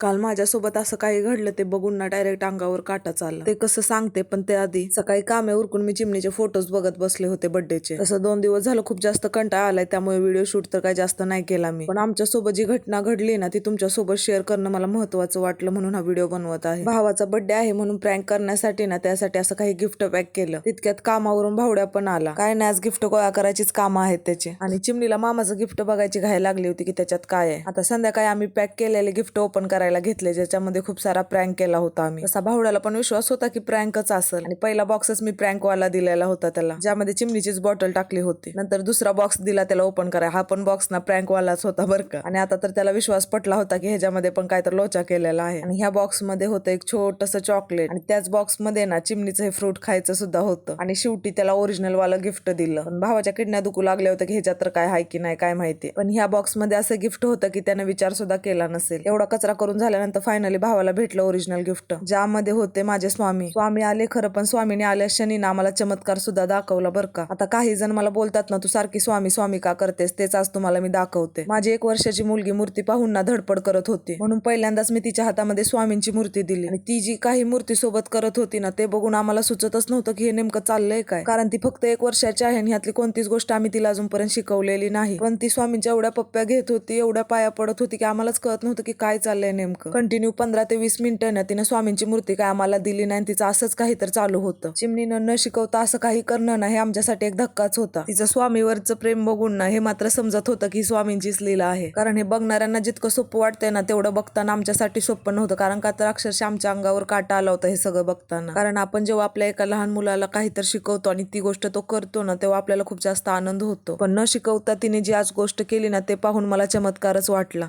काल माझ्यासोबत असं काही घडलं ते बघून ना डायरेक्ट अंगावर काटा चालला. ते कसं सांगते पण ते आधी सकाळी कामे उरकून मी चिमणीचे फोटोज बघत बसले होते बर्थडेचे तसं दोन दिवस झालं खूप जास्त कंटाळा आलाय त्यामुळे व्हिडिओ शूट तर काही जास्त नाही केला मी. पण आमच्यासोबत जी घटना घडली ना ती तुमच्यासोबत शेअर करणं मला महत्वाचं वाटलं म्हणून हा व्हिडिओ बनवत आहे. भावाचा बर्थडे आहे म्हणून प्रँक करण्यासाठी ना त्यासाठी असं काही गिफ्ट पॅक केलं. तितक्यात कामावरून भावड्या पण आला. काय नाही आज गिफ्ट गोळा करायचीच कामं आहेत त्याचे. आणि चिमणीला मामाचं गिफ्ट बघायची घाय लागली होती की त्याच्यात काय आहे. आता संध्याकाळी आम्ही पॅक केलेले गिफ्ट ओपन करायला घेतले ज्याच्यामध्ये खूप सारा प्रँक केला होता आम्ही. तसा भावड्याला पण विश्वास होता की प्रँकच असेल. आणि पहिला बॉक्सच मी प्रँक वाला दिलेला होता त्याला ज्यामध्ये चिमणीचीच बॉटल टाकली होती. नंतर दुसरा बॉक्स दिला त्याला ओपन करा. हा पण बॉक्स ना प्रँक वालाच होता बरं का. आणि आता तर त्याला विश्वास पटला होता की ह्याच्यामध्ये पण काय तर लोचा केलेला आहे. आणि ह्या बॉक्समध्ये होतं एक छोटस चॉकलेट आणि त्याच बॉक्समध्ये ना चिमणीचं हे फ्रूट खायचं सुद्धा होतं. आणि शेवटी त्याला ओरिजिनल वाला गिफ्ट दिलं. पण भावाच्या किडण्या दुखू लागल्या होत्या की ह्याच्यात तर काय आहे की नाही काय माहिती पण ह्या बॉक्समध्ये असं गिफ्ट होतं की त्याने विचार सुद्धा केला नसेल. एवढा कचरा करून झाल्यानंतर फायनली भावाला भेटलं ओरिजिनल गिफ्ट ज्यामध्ये होते माझे स्वामी. स्वामी आले खरं पण स्वामीने आल्या शनीनं आम्हाला चमत्कार सुद्धा दाखवला बरं का. आता काही जण मला बोलतात ना तू सारखी स्वामी स्वामी का करतेस? तेच आज तुम्हाला मी दाखवते. माझी एक वर्षाची मुलगी मूर्ती पाहून ना धडपड करत होती. म्हणून पहिल्यांदाच मी तिच्या हातामध्ये स्वामींची मूर्ती दिली. आणि ती जी काही मूर्ती सोबत करत होती ना ते बघून आम्हाला सुचतच नव्हतं की हे नेमकं चाललंय काय. कारण ती फक्त एक वर्षाची आहे आणि ह्यातली कोणतीच गोष्ट आम्ही तिला अजूनपर्यंत शिकवलेली नाही. पण ती स्वामींच्या एवढ्या पप्प्या घेत होती एवढ्या पाया पडत होती की आम्हालाच कळत नव्हतं की काय चाललंय नेमकं? कंटिन्यू पंधरा ते वीस मिनिटं ना स्वामींची मूर्ती काय आम्हाला दिली नाही तिचं असंच काही तर चालू होतं. चिमणीनं न शिकवता असं काही करणं ना हे आमच्यासाठी एक धक्काच होता. तिचं स्वामीवरचं प्रेम बघून ना हे मात्र समजत होतं की स्वामींचीच लीला आहे. कारण हे बघणाऱ्यांना जितकं सोपं वाटतंय ना तेवढं बघताना आमच्यासाठी सोपं नव्हतं. कारण का तर अक्षरशः आमच्या अंगावर काटा आला होता हे सगळं बघताना. कारण आपण जेव्हा आपल्या एका लहान मुलाला काहीतरी शिकवतो आणि ती गोष्ट तो करतो ना तेव्हा आपल्याला खूप जास्त आनंद होतो. पण न शिकवता तिने जी आज गोष्ट केली ना ते पाहून मला चमत्कारच वाटला.